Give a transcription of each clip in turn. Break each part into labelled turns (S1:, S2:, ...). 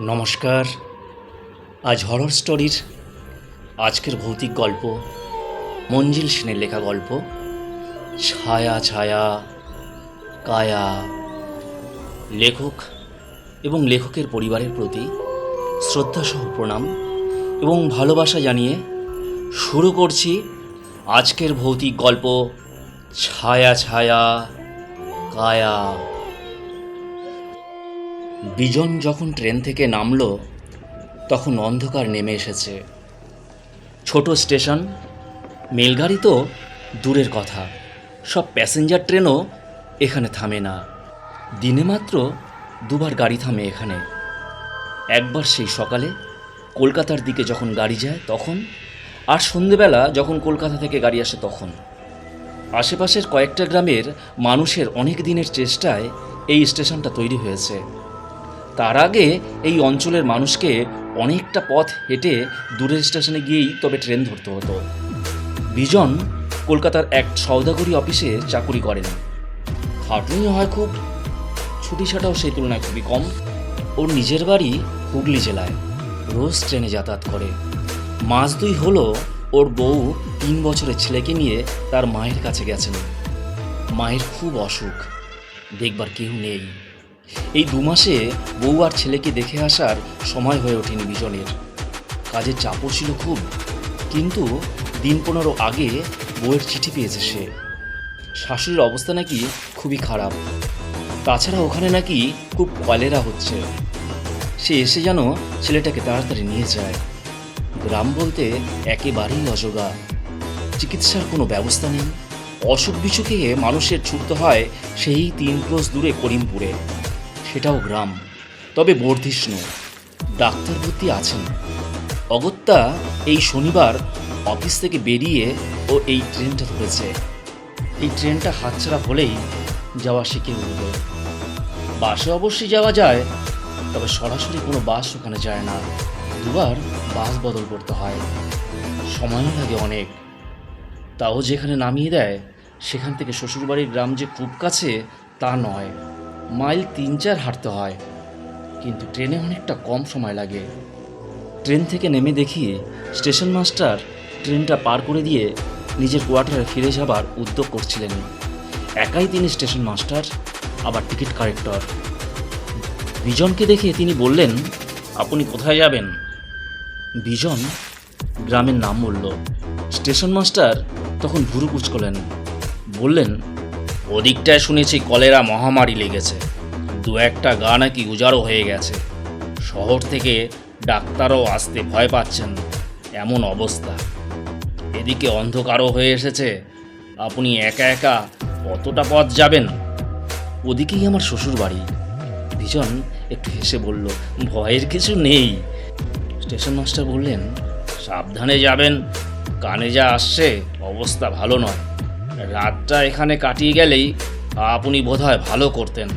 S1: নমস্কার। আজ হরর স্টোরির আজকের ভৌতিক গল্প, মঞ্জিল সেনের লেখা গল্প, ছায়া ছায়া, কায়া। লেখক এবং লেখকের পরিবারের প্রতি শ্রদ্ধাসহ প্রণাম এবং ভালোবাসা জানিয়ে শুরু করছি আজকের ভৌতিক গল্প, ছায়া ছায়া, কায়া। বিজন যখন ট্রেন থেকে নামলো, তখন অন্ধকার নেমে এসেছে। ছোট স্টেশন মেলগাড়ি তো দূরের কথা। সব প্যাসেঞ্জার ট্রেনও এখানে থামে না। দিনে মাত্র দুবার গাড়ি থামে এখানে। একবার সেই সকালে কলকাতার দিকে যখন গাড়ি যায়, তখন আর সন্ধেবেলা যখন কলকাতা থেকে গাড়ি আসে, তখন। আশেপাশের কয়েকটা গ্রামের মানুষের অনেক দিনের চেষ্টায় এই স্টেশনটা তৈরি হয়েছে। তার আগে এই অঞ্চলের মানুষকে অনেকটা পথ হেঁটে দূরের স্টেশনে গিয়েই তবে ট্রেন ধরতে হতো। বিজন কলকাতার এক সৌদাগরি অফিসে চাকুরি করেন। খাটুনি হয় খুব, ছুটি ছাটাও সেই তুলনায় খুবই কম। ওর নিজের বাড়ি হুগলি জেলায়। রোজ ট্রেনে যাতায়াত করে। মাস দুই হলো ওর বউ তিন বছরের ছেলেকে নিয়ে তার মায়ের কাছে গেছেন। মায়ের খুব অসুখ। দেখবার কেউ নেই। এই দু মাসে বউ আর ছেলেকে দেখে আসার সময় হয়ে ওঠেনি বিজনের। কাজের চাপও ছিল খুব, কিন্তু দিন পনেরো আগে বউয়ের চিঠি পেয়েছে সে। শাশুড়ির অবস্থা নাকি খুবই খারাপ। তাছাড়া ওখানে নাকি খুব কলেরা হচ্ছে। সে এসে যেন ছেলেটাকে তাড়াতাড়ি নিয়ে যায়। গ্রাম বলতে একেবারেই অজগা। চিকিৎসার কোনো ব্যবস্থা নেই। অসুখ বিসুখে মানুষের ছুটতে হয় সেই তিন ক্রোশ দূরে করিমপুরে। সেটাও গ্রাম। তবে বর্ধিষ্ণু, ডাক্তার ভর্তি আছেন। অগত্যা এই শনিবার অফিস থেকে বেরিয়ে ও এই ট্রেনটা ধরেছে। এই ট্রেনটা হাতছাড়া হলেই যাওয়া শিখে উঠবে। বাসে অবশ্যই যাওয়া যায়, তবে সরাসরি কোনো বাস ওখানে যায় না। দুবার বাস বদল করতে হয়। সময়ও লাগে অনেক। তাও যেখানে নামিয়ে দেয়, সেখান থেকে শ্বশুরবাড়ির গ্রাম যে খুব কাছে, তা নয়। মাইল তিন চার হাঁটতে হয়। কিন্তু ট্রেনে অনেকটা কম সময় লাগে। ট্রেন থেকে নেমে দেখি স্টেশন মাস্টার ট্রেনটা পার করে দিয়ে নিজের কোয়ার্টারে ফিরে যাবার উদ্যোগ করছিলেন। একাই তিনি স্টেশন মাস্টার, আবার টিকিট কালেক্টর। বিজনকে দেখে তিনি বললেন, আপনি কোথায় যাবেন? বিজন গ্রামের নাম বলল। স্টেশন মাস্টার তখন ভুরু কুচকলেন বললেন ওদিকটায় শুনেছি কলেরা মহামারী লেগেছে। দু একটা গা নাকি উজাড়ো হয়ে গেছে। শহর থেকে ডাক্তারও আসতে ভয় পাচ্ছেন এমন অবস্থা। এদিকে অন্ধকারও হয়ে এসেছে। আপনি একা একা কতটা পথ যাবেন? ওদিকেই আমার শ্বশুর বাড়ি বিজন একটু হেসে বলল, ভয়ের কিছু নেই। স্টেশন মাস্টার বললেন, সাবধানে যাবেন। কানে যা আসছে, অবস্থা ভালো নয়। রাতটা এখানে কাটিয়ে গেলেই আপনি বোধহয় ভালো করতেন।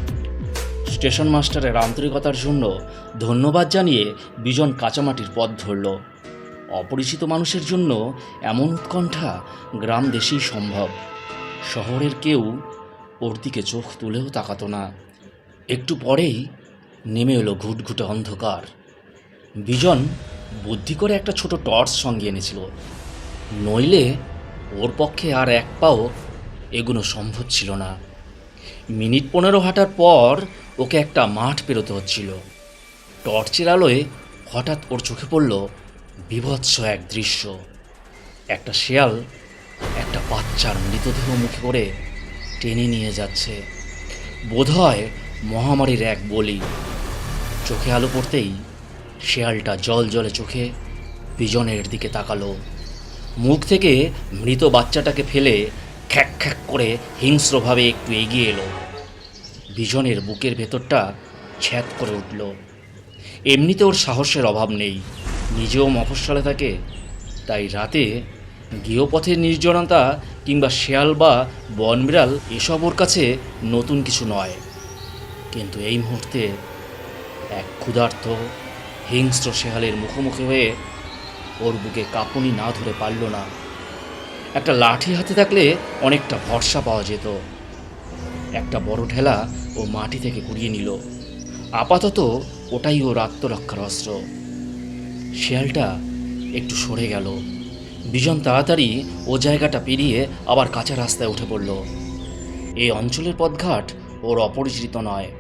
S1: স্টেশন মাস্টারের আন্তরিকতার জন্য ধন্যবাদ জানিয়ে বিজন কাঁচামাটির পথ ধরল। অপরিচিত মানুষের জন্য এমন উৎকণ্ঠা গ্রাম দেশেই সম্ভব। শহরের কেউ ওর দিকে চোখ তুলেও তাকাতো না। একটু পরেই নেমে এলো ঘুটঘুটে অন্ধকার। বিজন বুদ্ধি করে একটা ছোট টর্চ সঙ্গে এনেছিল। নইলে ওর পক্ষে আর এক পাও এগুলো সম্ভব ছিল না। মিনিট পনেরো হাঁটার পর ওকে একটা মাঠ পেরোতে হচ্ছিল। টর্চের আলোয় হঠাৎ ওর চোখে পড়ল বিভৎস এক দৃশ্য। একটা শেয়াল একটা বাচ্চার মৃতদেহ মুখে করে টেনে নিয়ে যাচ্ছে। বোধহয় মহামারীর এক বলি। চোখে আলো পড়তেই শেয়ালটা জল জলে চোখে বিজনের দিকে তাকালো। মুখ থেকে মৃত বাচ্চাটাকে ফেলে খ্যাক খ্যাক করে হিংস্রভাবে একটু এগিয়ে এলো। বিজনের বুকের ভেতরটা ছ্যাত করে উঠল। এমনিতে ওর সাহসের অভাব নেই। নিজেও মফস্বলে থাকে। তাই রাতে গৃহপথের নির্জনতা কিংবা শেয়াল বা বনবিড়াল এসব ওর কাছে নতুন কিছু নয়। কিন্তু এই মুহূর্তে এক ক্ষুধার্ত হিংস্র শেয়ালের মুখোমুখি হয়ে ওর বুকে কাঁপুনি না ধরে পারল না। একটা লাঠি হাতে থাকলে অনেকটা ভরসা পাওয়া যেত। একটা বড় ঠেলা ও মাটি থেকে কুড়িয়ে নিল। আপাতত ওটাই ওর আত্মরক্ষার অস্ত্র। শেয়ালটা একটু সরে গেল। বিজন তাড়াতাড়ি ও জায়গাটা পেরিয়ে আবার কাঁচা রাস্তায় উঠে পড়ল। এই অঞ্চলের পথঘাট ওর অপরিচিত নয়,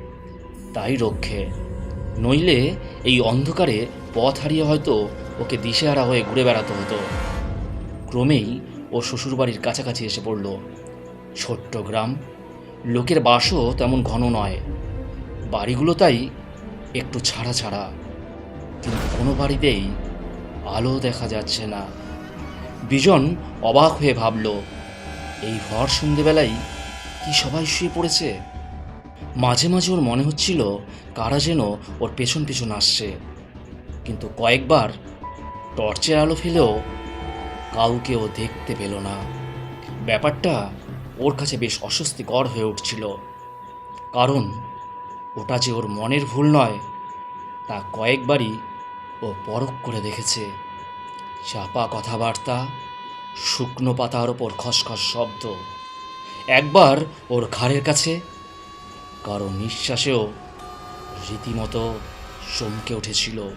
S1: তাই রক্ষে। নইলে এই অন্ধকারে পথ হারিয়ে হয়তো ওকে দিশেহারা হয়ে ঘুরে বেড়াতে হতো। ক্রমেই ও শ্বশুরবাড়ির কাছাকাছি এসে পড়ল। ছোট্ট গ্রাম। লোকের বাসও তেমন ঘন নয়। বাড়িগুলো তাই একটু ছাড়া ছাড়া। কিন্তু কোনো বাড়িতেই আলো দেখা যাচ্ছে না। বিজন অবাক হয়ে ভাবল, এই ভর সন্ধেবেলায় কি সবাই শুয়ে পড়েছে? মাঝে মাঝে ওর মনে হচ্ছিল কারা যেন ওর পেছন পেছন আসছে। কিন্তু কয়েকবার টর্চের আলো ফেলেও কাউকে ও দেখতে পেল না। ব্যাপারটা ওর কাছে বেশ অস্বস্তিকর হয়ে উঠছিল। কারণ ওটা যে ওর মনের ভুল নয়, তা কয়েকবারই ও পরখ করে দেখেছে। চাপা কথাবার্তা, শুকনো পাতার ওপর খসখস শব্দ। একবার ওর ঘাড়ের কাছে কারও নিঃশ্বাসেও রীতিমতো চমকে উঠেছিল।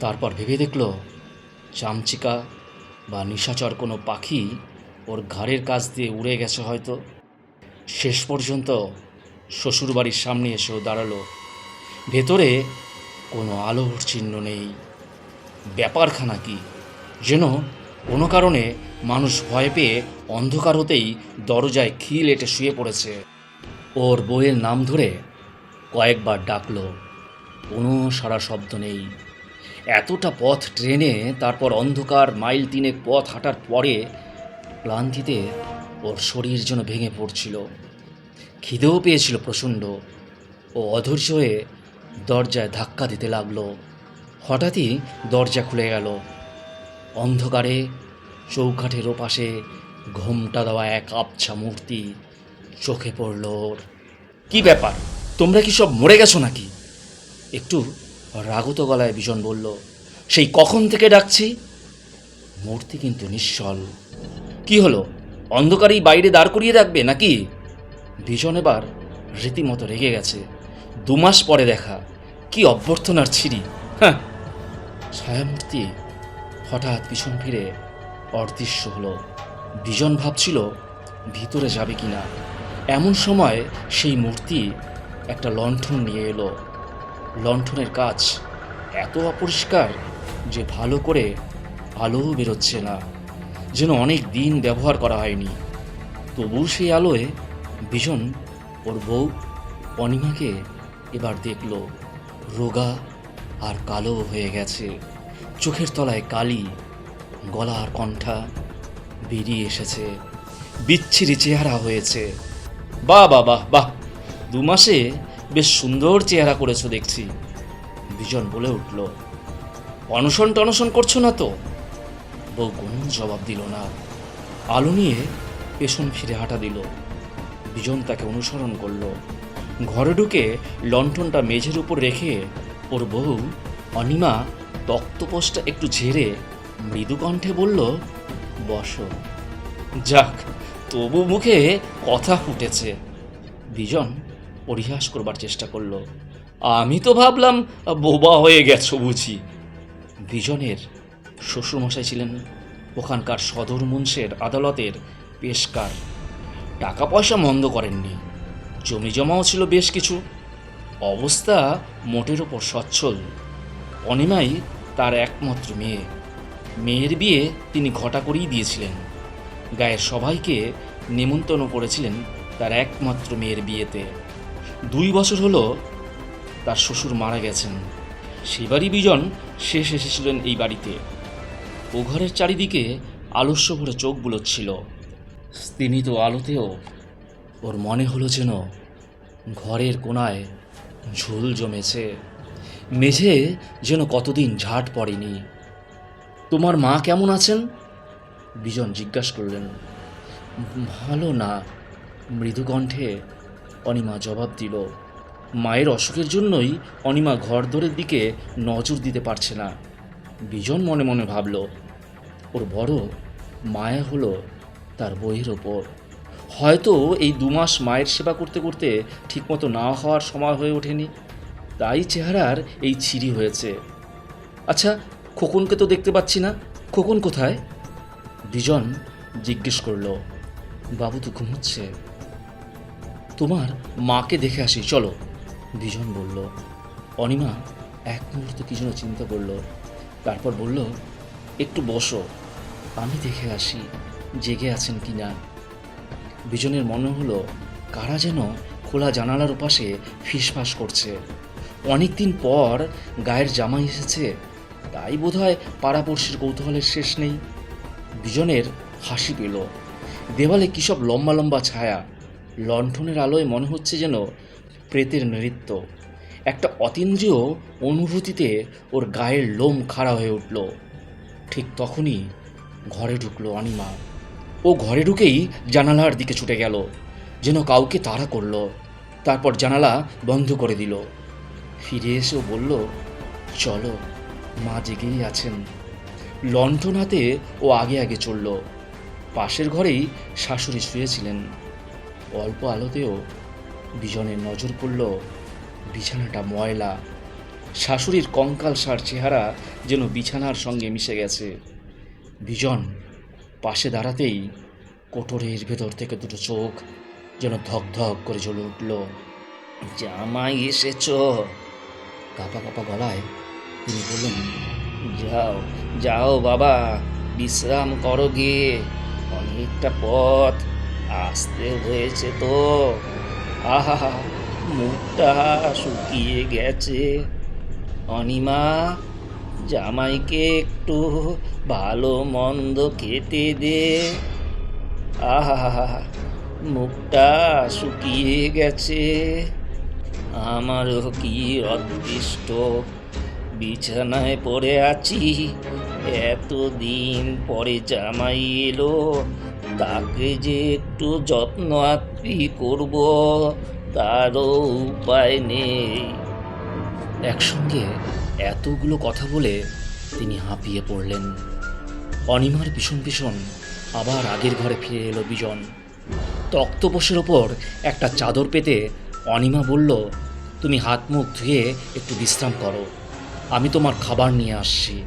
S1: তারপর ভেবে দেখল চামচিকা বা নিশাচর কোনো পাখি ওর ঘাড়ের কাছ দিয়ে উড়ে গেছে হয়তো। শেষ পর্যন্ত শ্বশুরবাড়ির সামনে এসেও দাঁড়াল। ভেতরে কোনো আলোর চিহ্ন নেই। ব্যাপারখানা কি? যেন কোনো কারণে মানুষ ভয় পেয়ে অন্ধকার হতেই দরজায় খিল এটে শুয়ে পড়েছে। ওর বইয়ের নাম ধরে কয়েকবার ডাকলো। কোনো সারা শব্দ নেই। এতটা পথ ট্রেনে তারপর অন্ধকার মাইল তিনেক পথ হাঁটার পরে ক্লান্তিতে ওর শরীর যেন ভেঙে পড়ছিল। খিদেও পেয়েছিল প্রচণ্ড। ও অধৈর্য হয়ে দরজায় ধাক্কা দিতে লাগল। হঠাৎই দরজা খুলে গেল। অন্ধকারে, চৌকাঠের ওপাশে ঘোমটা দেওয়া এক আবছা মূর্তি চোখে পড়ল ওর। কি ব্যাপার? তোমরা কি সব মরে গেছো নাকি? একটু রাগত গলায় বিজন বলল, সেই কখন থেকে ডাকছি? মূর্তি কিন্তু নিশ্চল কি হলো? অন্ধকারেই বাইরে দাঁড় করিয়ে রাখবে নাকি? বিজন এবার রীতিমতো রেগে গেছে। দু মাস পরে দেখা, কি অভ্যর্থনার ছিরি। হ্যাঁ ছায়ামূর্তি হঠাৎ পিছন ফিরে অদৃশ্য হলো। বিজন ভাবছিল, ভিতরে যাবে কিনা? এমন সময় সেই মূর্তি একটা লণ্ঠন নিয়ে এলো। লণ্ঠনের কাজ এত অপরিষ্কার যে ভালো করে আলোও বেরোচ্ছে না, যেন অনেক দিন ব্যবহার করা হয়নি। তবু সেই আলোয় ভীষণ ওর বউ অনিমাকে এবার দেখল, রোগা আর কালো হয়ে গেছে। চোখের তলায় কালি গলা আর কণ্ঠা বেরিয়ে এসেছে। বিচ্ছিরি চেহারা হয়েছে। বাহ বাহ বাহ বাহ। দু মাসে বেশ সুন্দর চেহারা করেছ দেখছি। বিজন বলে উঠল, অনশন টনশন করছ না তো? বউ কোনো জবাব দিল না। আলো নিয়ে পেছন ফিরে হাঁটা দিল। বিজন তাকে অনুসরণ করল। ঘরে ঢুকে লণ্ঠনটা মেঝের উপর রেখে ওর বউ অনিমা তক্তপোষটা একটু ঝেড়ে মৃদু কণ্ঠে বলল, বসো। যাক, তবু মুখে কথা ফুটেছে। বিজন পরিহাস করবার চেষ্টা করল। আমি তো ভাবলাম, বোবা হয়ে গেছো বুঝি। বিজনের শ্বশুরমশাই ছিলেন ওখানকার সদর মুন্সের আদালতের পেশকার। টাকা পয়সা মন্দ করেননি। জমি জমাও ছিল বেশ কিছু। অবস্থা মোটের ওপর সচ্ছল। অনিমাই তার একমাত্র মেয়ে। মেয়ের বিয়ে তিনি ঘটা করেই দিয়েছিলেন। গায়ের সবাইকে নিমন্ত্রণ করেছিলেন তার একমাত্র মেয়ের বিয়েতে। দুই বছর হলো তার শ্বশুর মারা গেছেন। সেবারই বিজন শেষ এসেছিলেন এই বাড়িতে। ও ঘরের চারিদিকে আলস্য ভরে চোখ বুলোচ্ছিল। স্তিমিত আলোতেও ওর মনে হলো যেন ঘরের কোনায় ঝুল জমেছে। মেঝে যেন কতদিন ঝাট পড়েনি। তোমার মা কেমন আছেন? বিজন জিজ্ঞাসা করলেন। ভালো না, মৃদু কণ্ঠে অনিমা জবাব দিল, মায়ের অসুখের জন্যই অনিমা ঘরদোরের দিকে নজর দিতে পারছে না। বিজন মনে মনে ভাবল, ওর বড় মায়া হলো তার বইয়ের ওপর। হয়তো এই দুমাস মায়ের সেবা করতে করতে ঠিকমতো না হওয়ার সময় হয়ে ওঠেনি। তাই চেহারার এই ছিরি হয়েছে। আচ্ছা খোকনকে তো দেখতে পাচ্ছি না। খোকন কোথায়? বিজন জিজ্ঞেস করল, বাবু তো ঘুমোচ্ছে। তোমার মাকে দেখে আসি, চলো। বিজন বলল, অনিমা, এক মুহূর্ত কি যেন চিন্তা করল। তারপর বলল, একটু বসো, আমি দেখে আসি জেগে আছেন কি না। বিজনের মনে হলো, কারা যেন খোলা জানালার ওপাশে ফিসফাস করছে। অনেক দিন পর গায়ের জামাই এসেছে, তাই বোধহয় পাড়াপড়শির কৌতূহলের শেষ নেই। বিজনের হাসি পেল, দেওয়ালে কী সব লম্বা লম্বা ছায়া লণ্ঠনের আলোয় মনে হচ্ছে যেন প্রেতের নৃত্য। একটা অতীন্দ্রিয় অনুভূতিতে ওর গায়ের লোম খাড়া হয়ে উঠল। ঠিক তখনই ঘরে ঢুকলো অনিমা। ও ঘরে ঢুকেই জানালার দিকে ছুটে গেল, যেন কাউকে তাড়া করল। তারপর জানালা বন্ধ করে দিল। ফিরে এসেও বলল, চলো, মা জেগেই আছেন। লণ্ঠন হাতে ও আগে আগে চলল। পাশের ঘরেই শাশুড়ি শুয়েছিলেন। অল্প আলোতেও বিজনের নজর পড়ল বিছানাটা ময়লা। শাশুড়ির কঙ্কাল সার চেহারা যেন বিছানার সঙ্গে মিশে গেছে। বিজন পাশে দাঁড়াতেই কোটরের ভেতর থেকে দুটো চোখ যেন ধক করে জ্বলে উঠল। জামাই এসেছ। কাপা কাপা গলায় তিনি বললেন, যাও যাও বাবা, বিশ্রাম করো গিয়ে অনেকটা পথ আসতে হয়েছে তো। আহা, মুখটা শুকিয়ে গেছে। অনিমা, জামাইকে একটু ভালো মন্দ খেতে দে। আহা, মুখটা শুকিয়ে গেছে। আমারও কি অদৃষ্ট। বিছানায় পড়ে আছি। এতদিন পরে জামাই এলো। তাকে যে একটু যত্ন আত্মি করব, তারও উপায় নেই। একসঙ্গে এতগুলো কথা বলে তিনি হাঁপিয়ে পড়লেন। অনিমার ভীষণ ভীষণ আবার আগের ঘরে ফিরে এলো বিজন। তক্তপোষের ওপর একটা চাদর পেতে অনিমা বলল, তুমি হাত মুখ ধুয়ে একটু বিশ্রাম করো। আমি তোমার খাবার নিয়ে আসছি।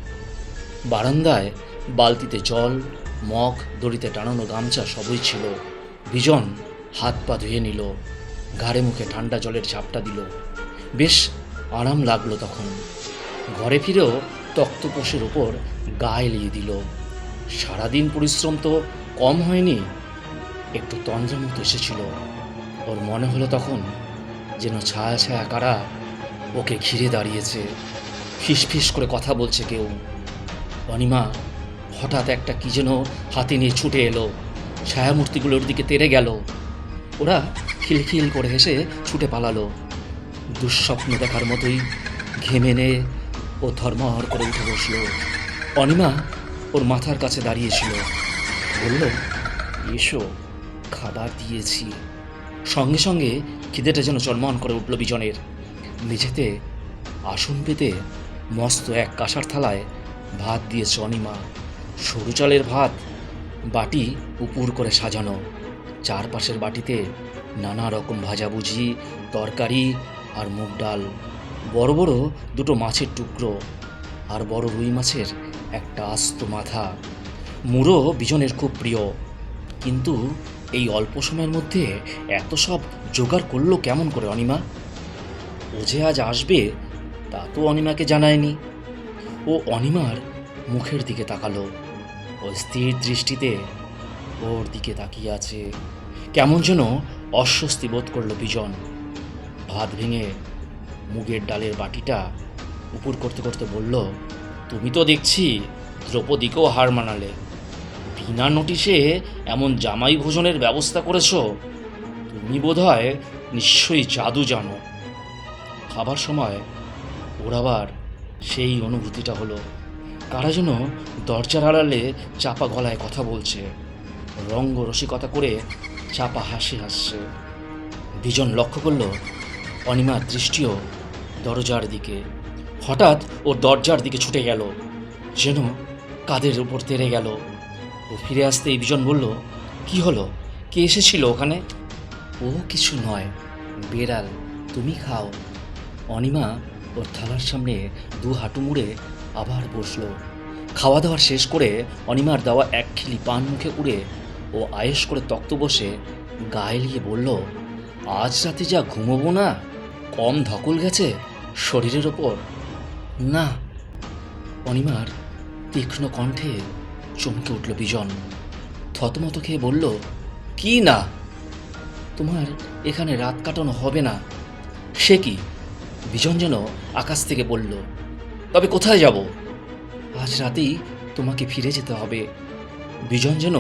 S1: বারান্দায় বালতিতে জল মগ, দড়িতে টানানো গামছা সবই ছিল। বিজন হাত পা ধুয়ে নিল, ঘাড়ে মুখে ঠান্ডা জলের ঝাপটা দিল। বেশ আরাম লাগল তখন। ঘরে ফিরেও তক্তপোষের ওপর গা এলিয়ে দিল। সারাদিন পরিশ্রম তো কম হয়নি। একটু তন্দ্রা মতো এসেছিল। ওর মনে হলো তখন যেন ছায়া ছায়া কারা ওকে ঘিরে দাঁড়িয়েছে। ফিস ফিস করে কথা বলছে কেউ। অনিমা হঠাৎ একটা কি যেন হাতি নিয়ে ছুটে এলো। ছায়ামূর্তিগুলোর দিকে তেড়ে গেল। ওরা খিলখিল করে হেসে ছুটে পালালো। দুঃস্বপ্ন দেখার মতোই ঘেমে নে ও ধর্মহর করে উঠে বসল। অনিমা ওর মাথার কাছে দাঁড়িয়েছিল। বলল, এসো, খাবার দিয়েছি। সঙ্গে সঙ্গে খিদেটা যেন চলমন করে উঠল বিজনের। মেঝেতে আসন পেতে মস্ত এক কাঁসার থালায় ভাত দিয়েছে অনিমা। সরু চালের ভাত, বাটি উপুর করে সাজানো। চারপাশের বাটিতে নানা রকম ভাজাভুজি তরকারি আর মুগ ডাল। বড় বড় দুটো মাছের টুকরো আর বড় রুই মাছের একটা আস্ত মাথা। মুড়ো বিজনের খুব প্রিয়। কিন্তু এই অল্প সময়ের মধ্যে এত সব জোগাড় করল কেমন করে অনিমা? ও যে আজ আসবে, তা তো অনিমাকে জানায়নি। ও অনিমার মুখের দিকে তাকালো। ও স্থির দৃষ্টিতে ওর দিকে তাকিয়ে আছে। কেমন যেন অস্বস্তি বোধ করল বিজন। ভাত ভেঙে মুগের ডালের বাটিটা উপর করতে করতে বলল, তুমি তো দেখছি দ্রৌপদীকেও হার মানালে। বিনা নোটিশে এমন জামাই ভোজনের ব্যবস্থা করেছ। তুমি বোধহয় নিশ্চয়ই জাদু জানো। খাবার সময় ওর আবার সেই অনুভূতিটা হলো। কারা যেন দরজার আড়ালে চাপা গলায় কথা বলছে। রঙ্গ রসিকতা করে চাপা হাসি হাসছে। বিজন লক্ষ্য করল অনিমার দৃষ্টিও দরজার দিকে। হঠাৎ ও দরজার দিকে ছুটে গেল, যেন কাদের উপর তেড়ে গেল। ও ফিরে আসতেই বিজন বলল, কি হলো? কে এসেছিল ওখানে? ও কিছু নয়। বেড়াল, তুমি খাও। অনিমা ওর থালার সামনে দু হাঁটু মুড়ে আবার বসল। খাওয়া দাওয়া শেষ করে অনিমার দেওয়া এক খিলি পান মুখে উড়ে ও আয়েস করে তক্ত বসে গায়ে লিয়ে বলল, আজ রাতে যা ঘুমোবো না? কম ধকল গেছে শরীরের ওপর। না। অনিমার তীক্ষ্ণ কণ্ঠে চমকে উঠল বিজন। থতমত খেয়ে বলল, কি না? তোমার এখানে রাত কাটানো হবে না। সে কি? বিজন যেন আকাশ থেকে বলল তবে কোথায় যাব? আজ রাতেই তোমাকে ফিরে যেতে হবে। বিজন যেন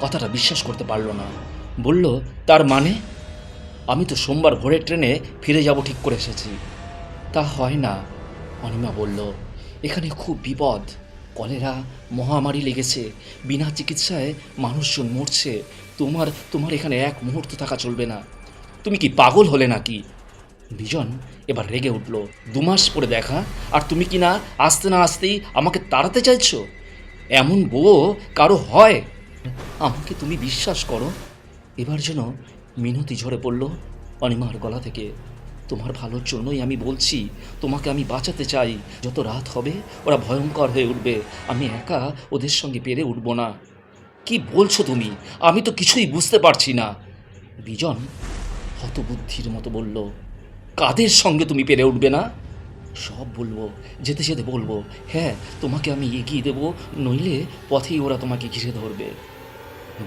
S1: কথাটা বিশ্বাস করতে পারল না। বলল, তার মানে? আমি তো সোমবার ভোরের ট্রেনে ফিরে যাব ঠিক করে এসেছি। তা হয় না, অনিমা বলল। এখানে খুব বিপদ। কলেরা, মহামারী লেগেছে। বিনা চিকিৎসায় মানুষজন মরছে। তোমার তোমার এখানে এক মুহূর্ত থাকা চলবে না। তুমি কি পাগল হলে নাকি? বিজন এবার রেগে উঠল। দু মাস পরে দেখা, আর তুমি কি না আসতে না আসতেই আমাকে তাড়াতে চাইছো? এমন বউ কারও হয়? আমাকে তুমি বিশ্বাস করো? এবার যেন মিনতি ঝরে পড়ল অনিমার গলা থেকে। তোমার ভালোর জন্যই আমি বলছি, তোমাকে আমি বাঁচাতে চাই। যত রাত হবে, ওরা ভয়ঙ্কর হয়ে উঠবে। আমি একা ওদের সঙ্গে পেরে উঠব না। কি বলছো তুমি? আমি তো কিছুই বুঝতে পারছি না। বিজন হতবুদ্ধির মতো বলল কাদের সঙ্গে তুমি পেরে উঠবে না? সব বলব, যেতে যেতে বলব। হ্যাঁ তোমাকে আমি এগিয়ে দেবো, নইলে পথেই ওরা তোমাকে ঘিরে ধরবে।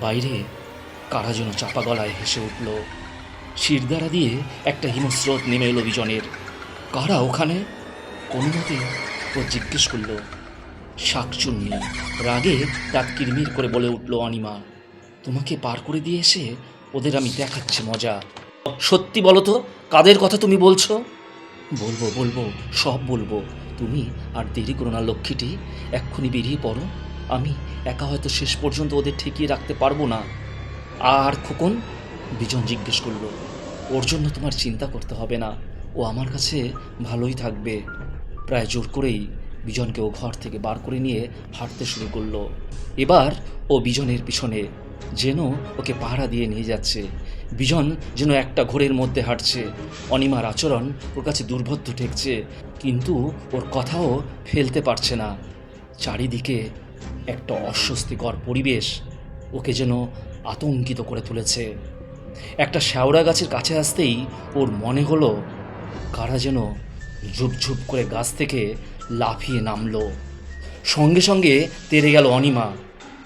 S1: বাইরে কারা যেন চাপা গলায় হেসে উঠল। শিরদাঁড়া দিয়ে একটা হিমস্রোত নেমে এলো বিজনের কারা ওখানে? কোনো মতে ও জিজ্ঞেস করল। শাকচুন্নি রাগে দাঁত কিরমির করে বলে উঠল, অনিমা, তোমাকে পার করে দিয়ে এসে ওদের আমি দেখাচ্ছি মজা। সত্যি বলো তো কাদের কথা তুমি বলছো? বলব বলব, সব বলব। তুমি আর দেরি করো না, লক্ষ্মীটি। এক্ষুনি বেরিয়ে পড়ো। আমি একা হয়তো শেষ পর্যন্ত ওদের ঠেকিয়ে রাখতে পারব না। আর খোকন, বিজন জিজ্ঞেস করল, ওর জন্য তোমার চিন্তা করতে হবে না। ও আমার কাছে ভালোই থাকবে। প্রায় জোর করেই বিজনকে ও ঘর থেকে বার করে নিয়ে হাঁটতে শুরু করল। এবার ও বিজনের পিছনে যেন ওকে পাহারা দিয়ে নিয়ে যাচ্ছে। বিজন যেন একটা ঘোরের মধ্যে হাঁটছে। অনিমার আচরণ ওর কাছে দুর্বোধ্য ঠেকছে, কিন্তু ওর কথাও ফেলতে পারছে না। চারিদিকে একটা অস্বস্তিকর পরিবেশ ওকে যেন আতঙ্কিত করে তুলেছে। একটা শ্যাওড়া গাছের কাছে আসতেই ওর মনে হলো কারা যেন ঝুপ ঝুপ করে গাছ থেকে লাফিয়ে নামলো। সঙ্গে সঙ্গে তেরে গেল অনিমা,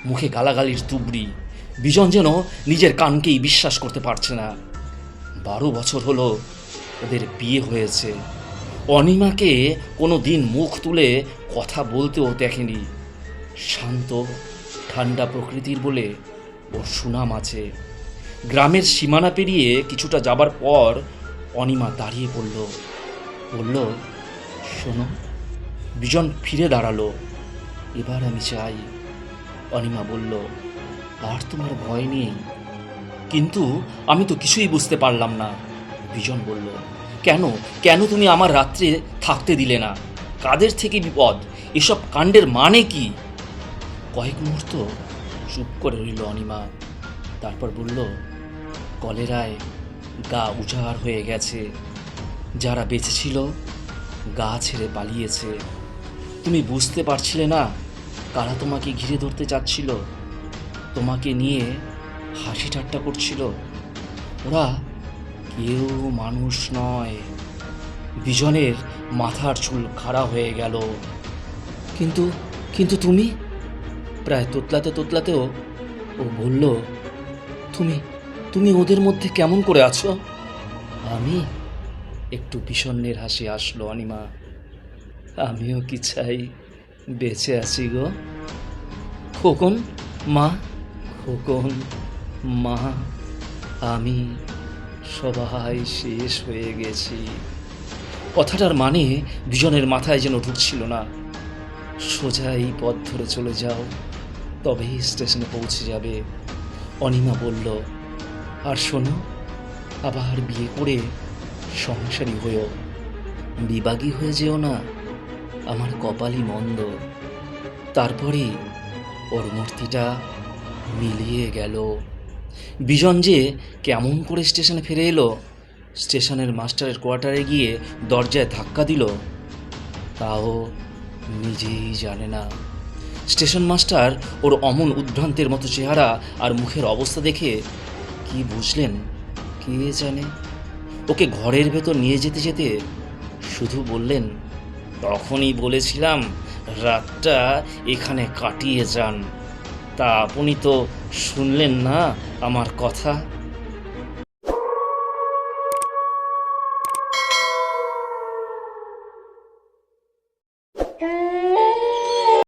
S1: মুখে গালাগালির তুবড়ি বিজন যেন নিজের কানকেই বিশ্বাস করতে পারছে না। বারো বছর হলো ওদের বিয়ে হয়েছে। অনিমাকে কোনো দিন মুখ তুলে কথা বলতেও দেখেনি। শান্ত, ঠান্ডা প্রকৃতির বলে ওর সুনাম আছে। গ্রামের সীমানা পেরিয়ে কিছুটা যাবার পর অনিমা দাঁড়িয়ে পড়ল। বলল, শোনো, বিজন ফিরে দাঁড়াল। এবার আমি চাই। অনিমা বলল আর তোমার ভয় নেই। কিন্তু আমি তো কিছুই বুঝতে পারলাম না, বিজন বলল। কেন? কেন তুমি আমার রাত্রে থাকতে দিলে না? কাদের থেকে বিপদ? এসব কাণ্ডের মানে কি? কয়েক মুহূর্ত চুপ করে রইল অনিমা। তারপর বলল, কলেরায় গা উজাড় হয়ে গেছে। যারা বেঁচে ছিল, গা ছেড়ে পালিয়েছে। তুমি বুঝতে পারছিলে না কারা তোমাকে ঘিরে ধরতে চাচ্ছিল? তোমাকে নিয়ে হাসি ঠাট্টা করছিল। ওরা কেউ মানুষ নয়। বিজনের মাথার চুল খাড়া হয়ে গেল। কিন্তু কিন্তু তুমি? প্রায় তোতলাতে তোতলাতেও ও বলল, তুমি তুমি ওদের মধ্যে কেমন করে আছো? আমি একটু বিষণ্ণের হাসি আসলো, অনিমা। আমিও কি চাই বেঁচে আছি গো? খোকন, মা খোকন, মা, আমি সবাই শেষ হয়ে গেছি। কথাটার মানে দুজনের মাথায় যেন ঢুকছিল না। সোজা এই পথ ধরে চলে যাও তবেই স্টেশনে পৌঁছে যাবে। অনিমা বলল, আর শোনো, আবার বিয়ে করে সংসারী হয়েও। বিবাগী হয়ে যেও না, আমার কপালই মন্দ। তারপরে ওর মূর্তিটা মিলিয়ে গেল। বিজন যে কেমন করে স্টেশনে ফিরে এলো, স্টেশনের মাস্টারের কোয়ার্টারে গিয়ে দরজায় ধাক্কা দিল, তাও নিজেই জানে না। স্টেশন মাস্টার ওর অমন উদ্ভ্রান্তের মতো চেহারা আর মুখের অবস্থা দেখে কি বুঝলেন, কে জানে? ওকে ঘরের ভেতর নিয়ে যেতে যেতে শুধু বললেন, তখনই বলেছিলাম রাতটা এখানে কাটিয়ে যান। তা আপনি তো শুনলেন না আমার কথা?